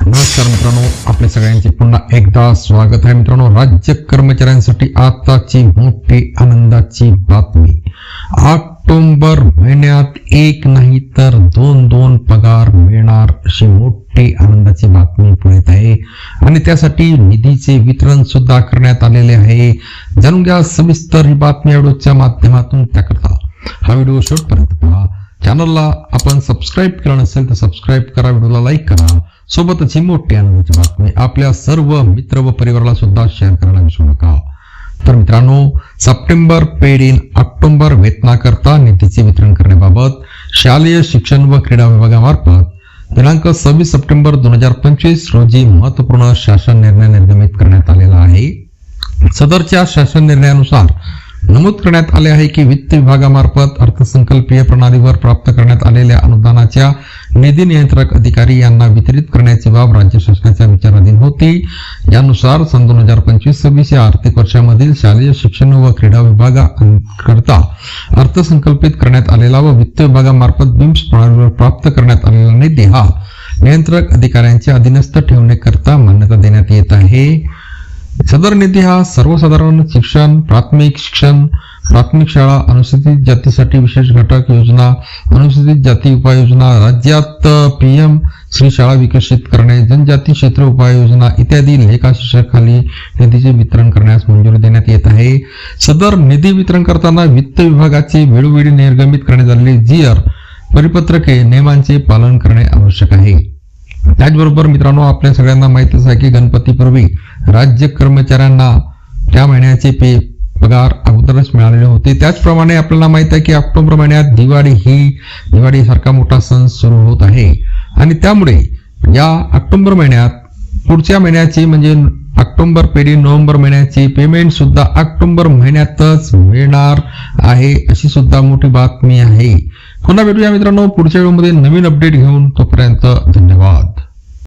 नमस्कार मित्रांनो आपल्या सगळ्यांचे पुन्हा एकदा स्वागत आहे मित्रांनो. राज्य कर्मचाऱ्यांसाठी आताची मोठी आनंदाची बातमी. ऑक्टोबर महिन्यात एक नाही तर दोन दोन पगार मिळणार अशी मोठी आनंदाची बातमी पुढे आहे. आणि त्यासाठी निधीचे वितरण सुद्धा करण्यात आलेले आहे. जाणून घ्या सविस्तर ही बातमी या व्हिडिओच्या माध्यमातून त्याकरता. हा व्हिडिओ शेवटपर्यंत पहा. चॅनलला आपण सबस्क्राईब केला नसेल तर सबस्क्राईब करा व्हिडिओला लाईक करा. सोबतच ही मोठी आनंदाची बातमी. आपल्या सर्व मित्र व परिवाराला सुद्धा शेअर करायला विसरू नका. तर मित्रांनो सप्टेंबर पेड इन ऑक्टोबर वेतनाकरता निधीचे वितरण करण्याबाबत शालेय शिक्षण व क्रीडा विभागामार्फत दिनांक सव्वीस सप्टेंबर दोन हजार पंचवीस रोजी महत्त्वपूर्ण शासन निर्णय निर्गमित करण्यात आलेला आहे. सदरच्या शासन निर्णयानुसार नमूद करण्यात आले आहे की वित्त विभागामार्फत अर्थसंकल्पीय प्रणालीवर प्राप्त करण्यात आलेल्या अनुदानाच्या निधी नियंत्रक अधिकारी यांना वितरित करण्याची बाब राज्य शासनाच्या विचाराधीन होती. यानुसार सन दोन हजार पंचवीस सव्वीस या आर्थिक वर्षामधील शालेय शिक्षण व क्रीडा विभागाकरता अर्थसंकल्पित करण्यात आलेला व वित्त विभागामार्फत बिम्स प्रणालीवर प्राप्त करण्यात आलेला निधी हा नियंत्रक अधिकाऱ्यांच्या अधीनस्थ ठेवण्याकरता मान्यता देण्यात येत आहे. सदर निधी हा सर्वसाधारण शिक्षण प्राथमिक शिक्षण प्राथमिक शाळा अनुसूचित जातीसाठी विशेष घटक योजना अनुसूचित जाती उपाययोजना राज्यात पीएम श्री शाळा विकसित करणे जनजाती क्षेत्र उपाययोजना इत्यादी लेखा शीर्षकाखाली निधीचे वितरण करण्यास मंजुरी देण्यात येत आहे. सदर निधी वितरण करताना वित्त विभागाचे वेळोवेळी निर्गमित करण्यात आलेले जीआर परिपत्रके नियमांचे पालन करणे आवश्यक आहे. त्याचबरोबर मित्रांनो आपल्या सगळ्यांना माहितच आहे की गणपतीपूर्वी राज्य कर्मचाऱ्यांना त्या महिन्याचे पे पगार अगोदरच मिळालेले होते. त्याचप्रमाणे आपल्याला माहीत आहे की ऑक्टोबर महिन्यात दिवाळी ही दिवाळी सारखा मोठा सण सुरू होत आहे. आणि त्यामुळे या ऑक्टोबर महिन्यात पुढच्या महिन्याची म्हणजे ऑक्टोबर पेढी नोव्हेंबर महिन्याची पेमेंट सुद्धा ऑक्टोबर महिन्यातच मिळणार आहे अशी सुद्धा मोठी बातमी आहे. पुन्हा भेटूया मित्रांनो. पुढच्या व्हिडिओमध्ये नवीन अपडेट घेऊन तोपर्यंत धन्यवाद.